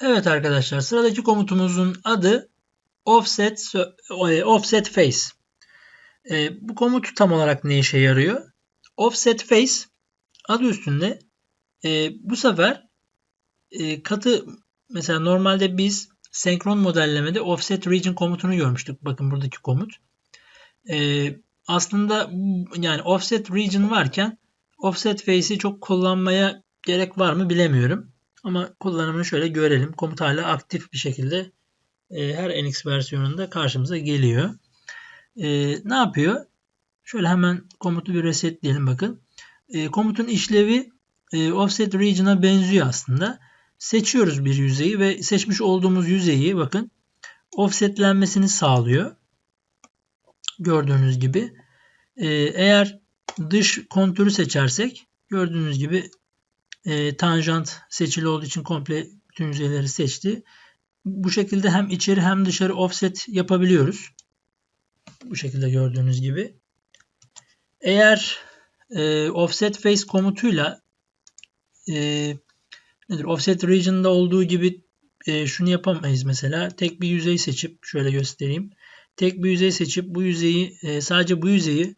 Evet arkadaşlar sıradaki komutumuzun adı offset e, offset face. E, bu komut tam olarak ne işe yarıyor? Offset face adı üstünde e, bu sefer e, katı mesela normalde biz senkron modellemede offset region komutunu görmüştük. Bakın buradaki komut. E, aslında yani offset region varken offset face'i çok kullanmaya gerek var mı bilemiyorum. Ama kullanımını şöyle görelim. Komut hala aktif bir şekilde e, her NX versiyonunda karşımıza geliyor. E, ne yapıyor? Şöyle hemen komutu bir resetleyelim bakın. E, komutun işlevi e, offset region'a benziyor aslında. Seçiyoruz bir yüzeyi ve seçmiş olduğumuz yüzeyi bakın offsetlenmesini sağlıyor. Gördüğünüz gibi. E, eğer dış kontürü seçersek gördüğünüz gibi e, tanjant seçili olduğu için komple bütün yüzeyleri seçti. Bu şekilde hem içeri hem dışarı offset yapabiliyoruz. Bu şekilde gördüğünüz gibi. Eğer e, offset face komutuyla e, nedir offset region'da olduğu gibi e, şunu yapamayız mesela. Tek bir yüzey seçip şöyle göstereyim. Tek bir yüzey seçip bu yüzeyi e, sadece bu yüzeyi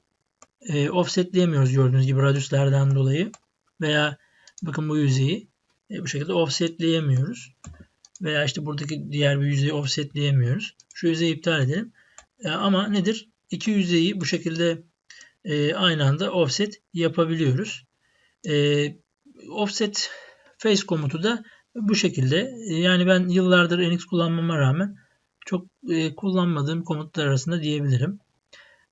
e, offsetleyemiyoruz gördüğünüz gibi radyüslerden dolayı. Veya bakın bu yüzeyi e, bu şekilde offsetleyemiyoruz. Veya işte buradaki diğer bir yüzeyi offsetleyemiyoruz. Şu yüzeyi iptal edelim. E, ama nedir? İki yüzeyi bu şekilde e, aynı anda offset yapabiliyoruz. E, offset face komutu da bu şekilde. Yani ben yıllardır NX kullanmama rağmen çok e, kullanmadığım komutlar arasında diyebilirim.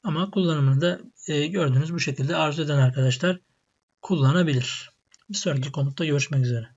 Ama kullanımını da e, gördüğünüz bu şekilde arzu eden arkadaşlar kullanabilir. Bir sonraki komutta görüşmek üzere.